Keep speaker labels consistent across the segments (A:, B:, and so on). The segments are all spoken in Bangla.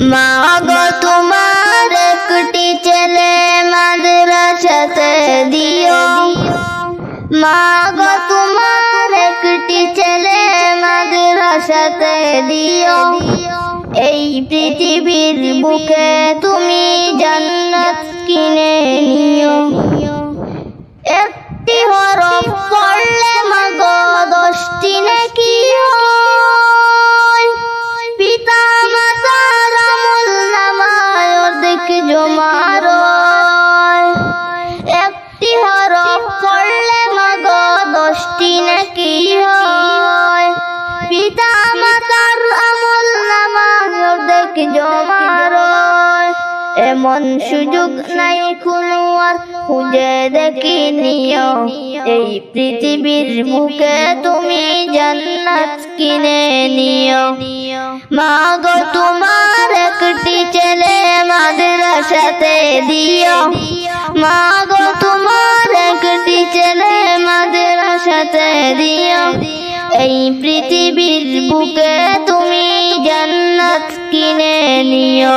A: মা তোমার একটি ছেলে মাদ্রাসাতে দিও। মা তোমার একটি ছেলে মাদ্রাসাতে দিও। এই পৃথিবীর বুকে তুমি এমন সুযোগ নাই কোনো আর খুঁজে দেখি নিও। এই পৃথিবীর বুকে তুমি জান্নাত কিনে নিও। মা গো তোমার একটি ছেলে মাদ্রাসাতে দিও। মা গো তোমার একটি ছেলে মাদ্রাসাতে দিও। এই পৃথিবীর বুকে তুমি জান্নাত কিনে নিও।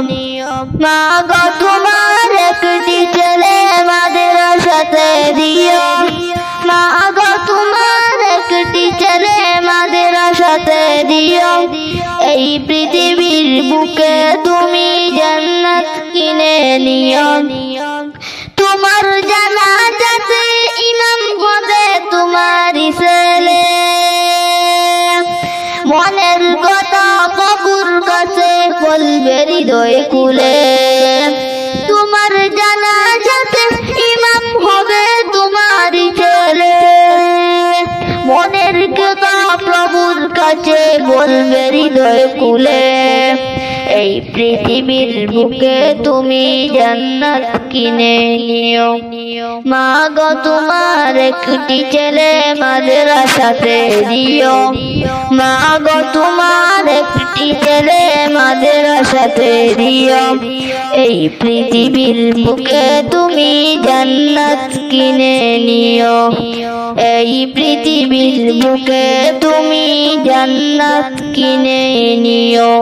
A: মা তোমার একটি ছেলে মাদ্রাসাতে দিও। মা গো তোমার একটি ছেলে মাদ্রাসাতে দিও। এই পৃথিবীর বুকে তুমি জান্নাত কিনে নিও। তোমার জানা যাতে ইমাম হবে তোমারই ছেলে। মনের কথা বলবে হৃদয় খুলে তোমার জানা যাতে ইমাম হবে তোমারই ছেলে। মনের কথা প্রভুর কাছে বলবে হৃদয় খুলে এই পৃথিবীর বুকে তুমি জান্নাত কিনে নিও। মা গো তোমার একটি ছেলে মাদ্রাসাতে দিও। মা গো তোমার ছেলে মাদ্রাসাতে দিও। এই পৃথিবীর বুকে তুমি জান্নাত কিনে নিও। এই পৃথিবীর বুকে তুমি জান্নাত কিনে নিও।